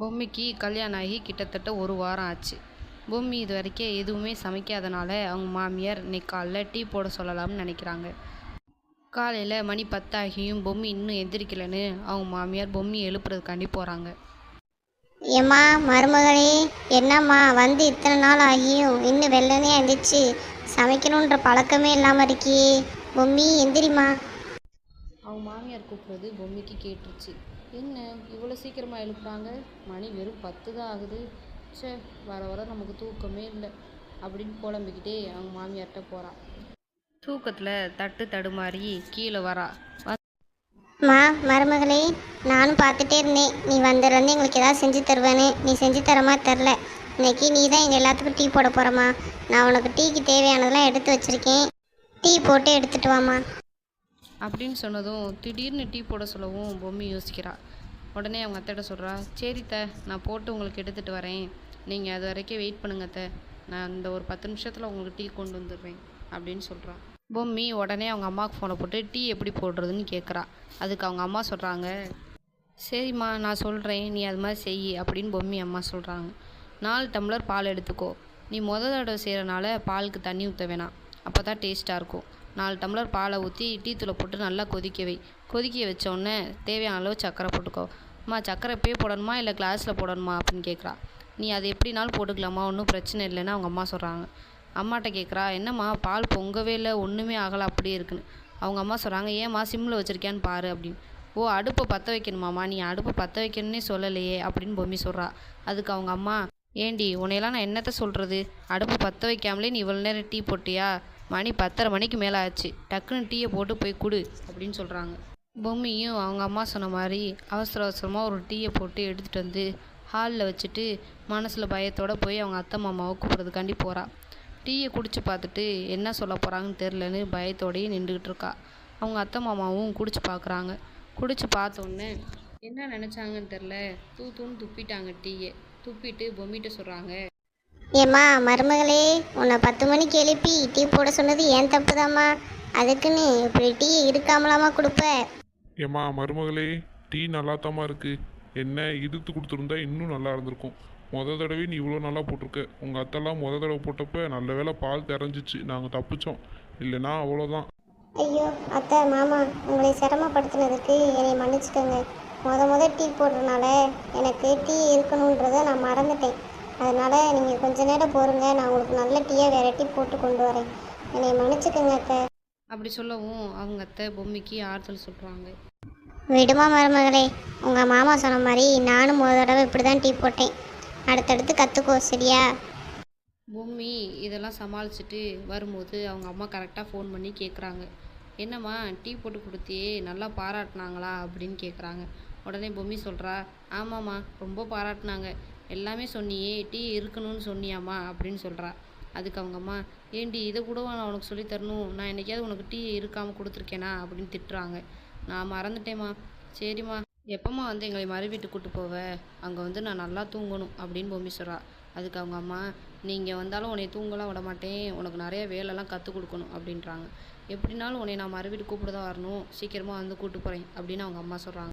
பொம்மிக்கு கல்யாணம் ஆகி கிட்டத்தட்ட ஒரு வாரம் ஆச்சு. பொம்மி இது வரைக்கும் எதுவுமே சமைக்காதனால அவங்க மாமியார் இன்னைக்கு காலைல டீ போட சொல்லலாம்னு நினைக்கிறாங்க. காலையில் மணி பத்தாகியும் பொம்மி இன்னும் எந்திரிக்கலைன்னு அவங்க மாமியார் பொம்மி எழுப்புறதுக்காண்டி போகிறாங்க ஏம்மா மருமகளே என்னம்மா வந்து இத்தனை நாள் ஆகியும் இன்னும் வெள்ளனே எழுந்திரிச்சு சமைக்கணுன்ற பழக்கமே இல்லாமல் இருக்கியே. பொம்மி எந்திரிம்மா. அவங்க மாமியார் கூப்பிட்றது பொம்மிக்கு கேட்டுருச்சு. என்ன இவ்வளோ சீக்கிரமாக எழுப்புறாங்க? மணி வெறும் பத்து தான் ஆகுது. ச்சே வர வர நமக்கு தூக்கமே இல்லை. அப்படின்னு புலம்பிக்கிட்டே அவங்க மாமியார்கிட்ட போகிறா தூக்கத்தில் தட்டு தடுமாறி கீழே வரா. மா மருமகளே நானும் பார்த்துட்டே இருந்தேன். நீ வந்ததுலேருந்து எங்களுக்கு ஏதாவது செஞ்சு தருவேன்னு. நீ செஞ்சு தரமா தெரில. இன்னைக்கு நீ தான் எங்கள் எல்லாத்துக்கும் டீ போட போகிறம்மா நான் உனக்கு டீக்கு தேவையானதெல்லாம் எடுத்து வச்சுருக்கேன். டீ போட்டு எடுத்துட்டு வாம்மா. அப்படின்னு சொன்னதும் திடீர்னு டீ போட சொல்லவும் பொம்மி யோசிக்கிறா. உடனே அவங்க அத்தைகிட்ட சொல்கிறா சரி த நான் போட்டு உங்களுக்கு எடுத்துகிட்டு வரேன். நீங்கள் அது வரைக்கும் வெயிட் பண்ணுங்க அத்தை. நான் இந்த ஒரு பத்து நிமிஷத்தில் உங்களுக்கு டீ கொண்டு வந்துடுறேன் அப்படின்னு சொல்கிறா பொம்மி உடனே அவங்க அம்மாவுக்கு ஃபோனை போட்டு டீ எப்படி போடுறதுன்னு கேட்குறா அதுக்கு அவங்க அம்மா சொல்கிறாங்க சரிம்மா நான் சொல்கிறேன் நீ அது மாதிரி செய் அப்படின்னு பொம்மி அம்மா சொல்கிறாங்க நாலு டம்ளர் பால் எடுத்துக்கோ. நீ முத தடவை செய்கிறனால பாலுக்கு தண்ணி ஊற்ற வேணாம். அப்போ தான் டேஸ்ட்டாக இருக்கும். நாலு டம்ளர் பாலை ஊற்றி டீ தூளை போட்டு நல்லா கொதிக்க வை. கொதிக்க வச்சோடனே தேவையான அளவு சர்க்கரை போட்டுக்கோ. அம்மா சர்க்கரை இப்பயே போடணுமா இல்லை கிளாஸில் போடணுமா? அப்படின்னு கேட்குறா நீ அது எப்படினாலும் போட்டுக்கலாமா ஒன்றும் பிரச்சனை இல்லைன்னு அவங்க அம்மா சொல்கிறாங்க அம்மாட்ட கேட்குறா என்னம்மா பால் பொங்கவே இல்லை ஒன்றுமே ஆகலை அப்படியே இருக்குன்னு. அவங்க அம்மா சொல்கிறாங்க ஏம்மா சிம்மில் வச்சுருக்கியான்னு பாரு அப்படின்னு. ஓ அடுப்பை பற்ற வைக்கணுமாம்மா நீ அடுப்பை பற்ற வைக்கணுன்னே சொல்லலையே அப்படின்னு பொம்மி சொல்கிறா அதுக்கு அவங்க அம்மா ஏண்டி உன்னையெல்லாம் நான் என்னத்த சொல்கிறது அடுப்பு பற்ற வைக்காமலே நீ இவ்வளோ நேரம் டீ போட்டியா? மணி பத்தரை மணிக்கு மேலே ஆச்சு டக்குன்னு டீயை போட்டு போய் குடு அப்படின்னு சொல்கிறாங்க பொம்மியும் அவங்க அம்மா சொன்ன மாதிரி அவசர அவசரமாக ஒரு டீயை போட்டு எடுத்துகிட்டு வந்து ஹாலில் வச்சுட்டு மனசில் பயத்தோடு போய் அவங்க அத்தை மாமாவை கூப்பிட்றதுக்காண்டி போகிறா டீயை குடிச்சு பார்த்துட்டு என்ன சொல்ல போகிறாங்கன்னு தெரிலன்னு பயத்தோடயே நின்றுக்கிட்டு இருக்கா. அவங்க அத்தை மாமாவும் குடிச்சு பார்க்குறாங்க. குடிச்சு பார்த்தோன்னே என்ன நினச்சாங்கன்னு தெரில தூ தூன்னு துப்பிட்டாங்க டீயை. துப்பிட்டு பொம்மிட்ட சொல்கிறாங்க ஏம்மா மருமகளே உன்னை பத்து மணிக்கு எழுப்பி டீ போட சொன்னது ஏன் தப்புதாம்மா? அதுக்குன்னு இப்படி டீ இருக்காமலாமா கொடுப்ப. ஏம்மா மருமகளே டீ நல்லாத்தாம்மா இருக்கு. என்ன இழுத்து கொடுத்துருந்தா இன்னும் நல்லா இருந்திருக்கும். முத தடவை நீ இவ்வளோ நல்லா போட்டிருக்க. உங்கள் அத்தெல்லாம் முத தடவை போட்டப்ப நல்ல வேளை பால் தெரிஞ்சிச்சு நாங்கள் தப்பிச்சோம். இல்லைன்னா அவ்வளோதான். ஐயோ அத்தை மாமா உங்களை சிரமப்படுத்தினதுக்கு என்னை மன்னிச்சுக்கோங்க. முத முத டீ போடுறதுனால எனக்கு டீ இருக்கணுன்றதை நான் மறந்துட்டேன். அதனால் நீங்கள் கொஞ்ச நேரம் பொறுங்க. நான் உங்களுக்கு நல்ல டீயை வேற டீ போட்டு கொண்டு வரேன். என்னை மன்னிச்சுக்கோங்க அத்தை. அப்படி சொல்லவும் அவங்க அத்தை பொம்மிக்கு ஆறுதல் சொல்கிறாங்க விடுமா மருமகளே உங்கள் மாமா சொன்ன மாதிரி நானும் முத தடவை இப்படி தான் டீ போட்டேன். அடுத்தடுத்து கற்றுக்கோ சரியா? பொம்மி இதெல்லாம் சமாளிச்சுட்டு வரும்போது அவங்க அம்மா கரெக்டாக ஃபோன் பண்ணி கேட்குறாங்க என்னம்மா டீ போட்டு கொடுத்தியே நல்லா பாராட்டினாங்களா அப்படின்னு கேட்குறாங்க உடனே பொம்மி சொல்கிறா ஆமாம்மா ரொம்ப பாராட்டினாங்க. எல்லாமே சொன்னியே டீ இருக்கணும்னு சொன்னியாம்மா அப்படின்னு சொல்கிறா அதுக்கு அவங்க அம்மா ஏண்டி இதை கூட நான் உனக்கு சொல்லித் தரணும். நான் என்னைக்காவது உனக்கு டீ இருக்காமல் கொடுத்துருக்கேனா? அப்படின்னு திட்டுறாங்க. நான் மறந்துட்டேம்மா. சரிம்மா எப்பம்மா வந்து எங்களை மறு வீட்டுக்கு கூட்டு போவ? அங்கே வந்து நான் நல்லா தூங்கணும் அப்படின்னு பொம்மி சொல்கிறா அதுக்கு அவங்க அம்மா நீங்கள் வந்தாலும் உன்னை தூங்கலாம் விட மாட்டேன். உனக்கு நிறைய வேலைலாம் கற்றுக் கொடுக்கணும் அப்படின்றாங்க. எப்படினாலும் உன்னை நான் மறு வீட்டுக்கு கூப்பிட தான் வரணும். சீக்கிரமாக வந்து கூப்பிட்டு போகிறேன் அப்படின்னு அவங்க அம்மா சொல்கிறாங்க